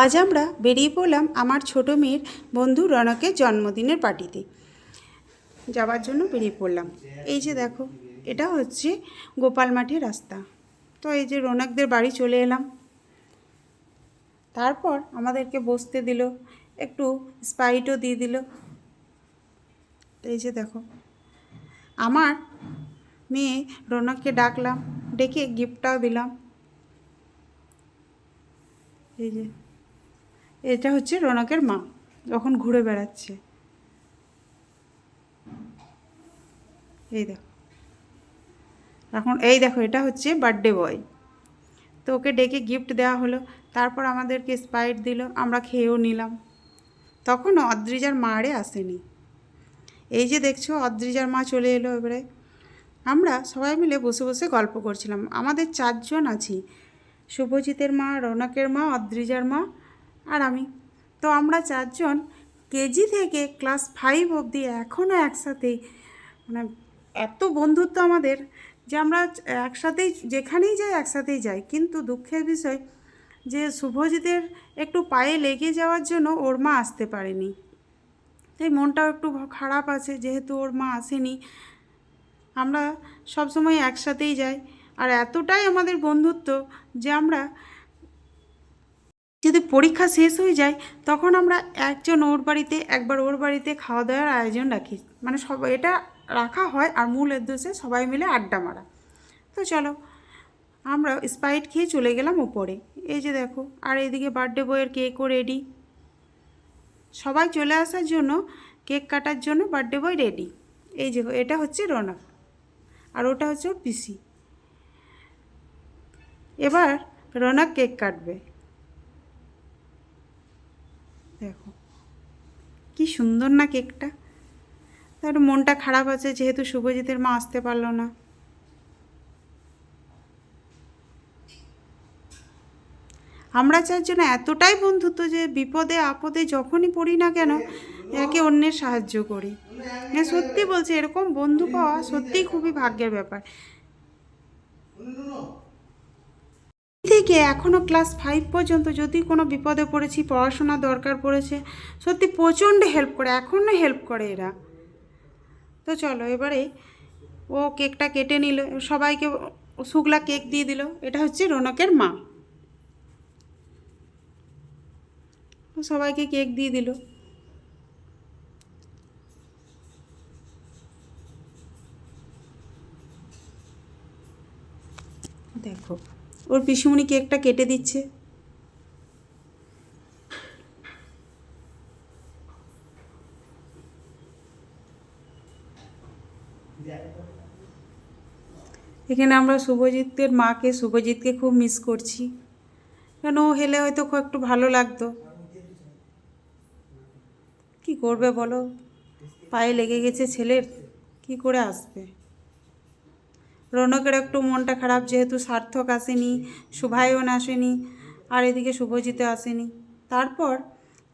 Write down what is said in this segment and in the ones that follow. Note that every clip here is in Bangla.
আজ আমরা বেরিয়ে পড়লাম আমার ছোট মেয়ের বন্ধু রনকের জন্মদিনের পার্টিতে। যাওয়ার জন্য বেরিয়ে পড়লাম। এই যে দেখো, এটা হচ্ছে গোপাল মাঠের রাস্তা। তো এই যে রৌনকদের বাড়ি চলে এলাম। তারপর আমাদেরকে বসতে দিল, একটু স্পাইটও দিয়ে দিল। এই যে দেখো, আমার মেয়ে রৌনককে ডাকলাম, ডেকে গিফটটাও দিলাম। এই যে এটা হচ্ছে রৌনকের মা, যখন ঘুরে বেড়াচ্ছে। এই দেখো। এখন এই দেখো, এটা হচ্ছে বার্থডে বয় তো ওকে ডেকে গিফট দেওয়া হলো, তারপর আমাদেরকে স্পাইট দিল, আমরা খেয়েও নিলাম। তখন অদ্রিজার মারে আসেনি। এই যে দেখছ, অদ্রিজার মা চলে এলো এবারে। আমরা সবাই মিলে বসে বসে গল্প করছিলাম। আমাদের চারজন আছি, শুভজিতের মা, রৌনকের মা, অদ্রিজার মা আর আমি। তো আমরা চারজন কেজি থেকে ক্লাস ফাইভ অবধি এখনও একসাথেই মানে এত বন্ধুত্ব আমাদের যে আমরা একসাথেই, যেখানেই যাই একসাথেই যাই। কিন্তু দুঃখের বিষয় যে শুভজিতের একটু পায়ে লেগে যাওয়ার জন্য ওর মা আসতে পারেনি। তাই মনটাও একটু খারাপ আছে, যেহেতু ওর মা আসেনি। আমরা সবসময় একসাথেই যাই। আর এতটাই আমাদের বন্ধুত্ব যে আমরা যদি পরীক্ষা শেষ হয়ে যায়, তখন আমরা একজন ওর বাড়িতে, একবার ওর বাড়িতে খাওয়া দাওয়ার আয়োজন রাখি। মানে সব, এটা রাখা হয় আর মূল উদ্দেশ্যে সবাই মিলে আড্ডা মারা। তো চলো, আমরা স্পাইট খেয়ে চলে গেলাম উপরে এই যে দেখো, আর এদিকে বার্থডে বয়ের কেকও রেডি সবাই চলে আসার জন্য কেক কাটার জন্য বার্থডে বয় রেডি এই যে এটা হচ্ছে রনক আর ওটা হচ্ছে ওর পিসি। এবার রনক কেক কাটবে। দেখো। কি সুন্দর না কেকটা। তার মনটা খারাপ আছে, যেহেতু শুভজিতের মা আসতে পারল না। আমরা চারজন এতটাই বন্ধুত্ব যে বিপদে, আপদে যখনই পড়ি না কেন, একে অন্যের সাহায্য করি। হ্যাঁ সত্যি বলছি, এরকম বন্ধু পাওয়া সত্যিই খুবই ভাগ্যের ব্যাপার। থেকে এখনও ক্লাস ফাইভ পর্যন্ত যদি কোনো বিপদে পড়েছি, পড়াশোনা দরকার পড়েছে, সত্যি প্রচণ্ড হেল্প করে এখনও হেল্প করে এরা। তো চলো এবারে ও কেকটা কেটে নিল, সবাইকে শুকলা কেক দিয়ে দিল, এটা হচ্ছে রৌনকের মা। সবাইকে কেক দিয়ে দিল। দেখো ওর পিসুমণি কেকটা কেটে দিচ্ছে? এখানে আমরা শুভজিতের মাকে, শুভজিৎকে খুব মিস করছি। কেন ও হেলে হয়তো খুব একটু ভালো লাগতো। কি করবে বলো? পায়ে লেগে গেছে ছেলের। কি করে আসবে? রৌনকের একটু মনটা খারাপ, যেহেতু সার্থক আসেনি শুভায়ন আসেনি, আর এদিকে শুভজিতে আসেনি। তারপর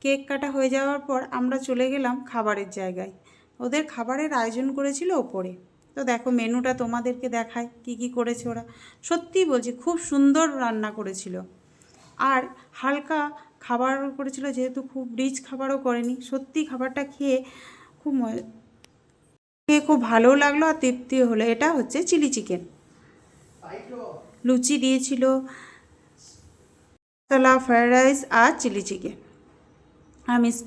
কেক কাটা হয়ে যাওয়ার পর আমরা চলে গেলাম খাবারের জায়গায়। ওদের খাবারের আয়োজন করেছিল ওপরে। তো দেখো মেনুটা তোমাদেরকে দেখায় কি কি করেছে ওরা। সত্যিই বলছি, খুব সুন্দর রান্না করেছিল। আর হালকা খাবার করেছিল, যেহেতু খুব রিচ খাবারও করেনি, সত্যি খাবারটা খেয়ে খুব খেয়ে খুব ভালোও লাগল আর তৃপ্তি হলো। এটা হচ্ছে চিলি চিকেন। লুচি দিয়েছিল মশলা ফ্রায়েড রাইস আর চিলি চিকেন। আর মিষ্টি